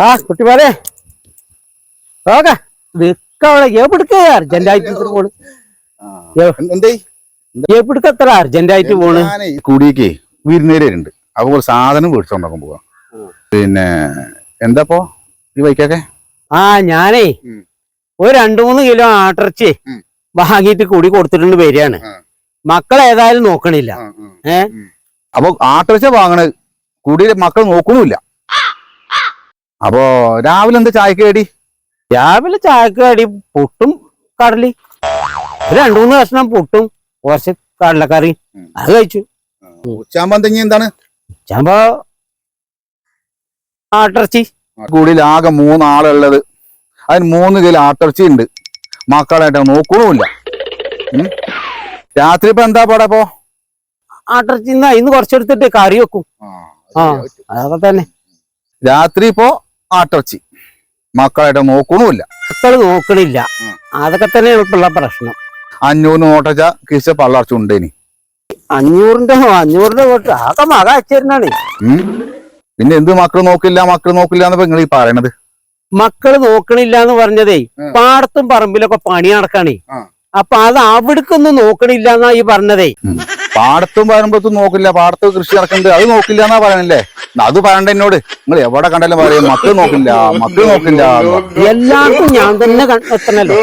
ആ കുട്ടിമാരെ. ഓക്കെ നിക്കവിടെ എവിടുക്ക അർജന്റായിട്ട് പോണ്? എവിടുക്ക എത്ര അർജന്റായിട്ട് പോണ്? കൂടിയേക്ക് വിരുന്നേരുണ്ട് അപ്പൊ ഒരു സാധനം മേടിച്ചോണ്ടാക്കാൻ പോവാ. പിന്നെ എന്താപ്പോ ഈ വൈക്കൊക്കെ? ആ ഞാനേ ഒരു രണ്ടു മൂന്ന് കിലോ ആട്ടിറച്ചി. വാങ്ങിയിട്ട് കൂടി കൊടുത്തിട്ടുണ്ട് വരികയാണ് മക്കളേതായാലും നോക്കണില്ല. ഏ? അപ്പൊ ആട്ടർച്ച വാങ്ങണ കൂടി മക്കൾ നോക്കണമില്ല. അപ്പൊ രാവിലെ എന്താ ചായക്ക് കടി? രാവിലെ ചായക്ക് കടി പുട്ടും കടലി. രണ്ടു മൂന്ന് കഷ്ണം പുട്ടും കുറച്ച് കടലക്കറി. അത് കഴിച്ചു. എന്തെങ്കിലും എന്താണ്? ചമ്പോ ആട്ടിറച്ചി. കൂടി ആകെ മൂന്നാളുള്ളത് അതിന് മൂന്ന് കിലോ ആട്ടിറച്ചി ഉണ്ട്. മക്കളായിട്ട് നോക്കണമില്ല. രാത്രി ഇപ്പൊ എന്താ പാടാ പോ ആട്ടിറച്ചി ഇന്ന് കുറച്ചെടുത്തിട്ട് കറി വെക്കും. ആ അതൊക്കെ തന്നെ. രാത്രി ഇപ്പോ ആട്ടർച്ചി മക്കളായിട്ട് നോക്കണമില്ല. മക്കൾ നോക്കണില്ല. അതൊക്കെ തന്നെയാണ് ഇപ്പൊ പ്രശ്നം. അഞ്ഞൂറിന് ഓട്ടച്ച കിസ് പള്ളർച്ചുണ്ടേനി അഞ്ഞൂറിന്റെ അഞ്ഞൂറിന്റെ ഓട്ട അതൊക്കെ മക അച്ഛനാണ്. പിന്നെ എന്ത് മക്കൾ നോക്കില്ല മക്കൾ നോക്കില്ല എന്നപ്പോ നിങ്ങൾ ഈ പറയണത്? മക്കൾ നോക്കണില്ല എന്ന് പറഞ്ഞതേ പാടത്തും പറമ്പിലൊക്കെ പണി നടക്കാണേ. അപ്പൊ അത് അവിടക്കൊന്നും നോക്കണില്ല എന്നാ ഈ പറഞ്ഞതേ. പാടത്തും പറയുമ്പോഴത്തും നോക്കില്ല. പാടത്ത് കൃഷി നടക്കുന്നുണ്ട്. അത് നോക്കില്ല എന്നാ പറയണല്ലേ? അത് പറയണ്ട എന്നോട്. നിങ്ങൾ എവിടെ കണ്ടാലും പറയും മക്കൾ നോക്കില്ല മക്കൾ നോക്കില്ല. എല്ലാവർക്കും ഞാൻ തന്നെ എത്തണല്ലോ.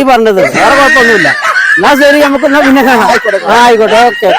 ഈ പറഞ്ഞത്. വേറെ കുഴപ്പമൊന്നുമില്ല. എന്നാ ശരി നമുക്ക് പിന്നെ ആയിക്കോട്ടെ ഓക്കെ.